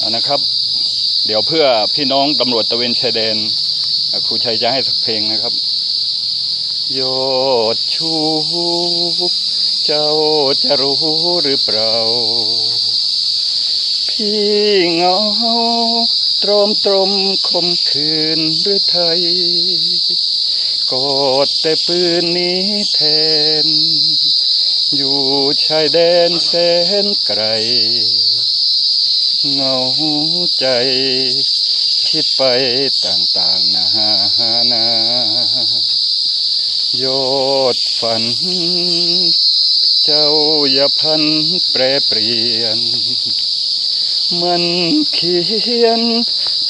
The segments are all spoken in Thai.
อ่านะครับ เดี๋ยวเพื่อพี่น้องตำรวจตะเวนชายแดนครูชัยจะให้สักเพลงนะครับยอดชูเจ้าจะรู้หรือเปล่า พี่เงาตรมตรมคมคืนหรือไทยกอดแต่ปืนนี้แทน อยู่ชายแดนแสนไกล เงาใจ คิดไปต่างๆนานายอดฝัน เจ้าอย่าพันแปรเปลี่ยน มันเขียน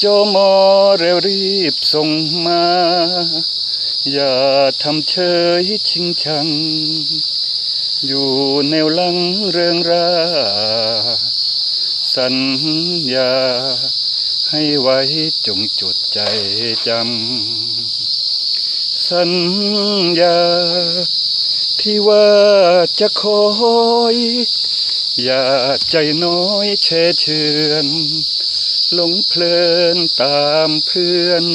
จอมอเร็วรีบส่งมา อย่าทำเฉยชิงชัง อยู่แนวหลังเริงรา สัญญา ให้ไว้จงจดใจจำ สัญญา ที่ว่าจะคอย อย่าใจน้อยแช่เชือนหลงเพลินตามเพื่อน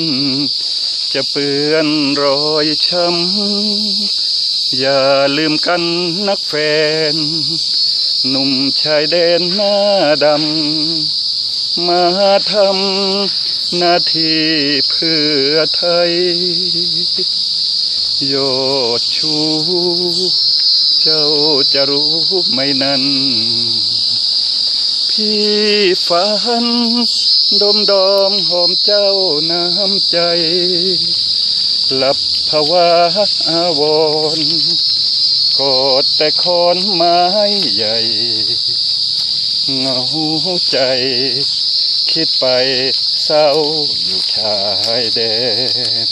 จะเปื้อนรอยช้ำ อย่าลืมกันนักแฟน หนุ่มชายแดนหน้าดำ มาทำหน้าที่เพื่อไทย โยดชูเจ้าจะรู้ไหมนั้น พี่ฝัน ดมดอมหอมเจ้าน้ำใจ หลับภาวะอาวร กดแต่คอนไม้ใหญ่เหงาใจ คิดไปเศร้าอยู่ชายแดน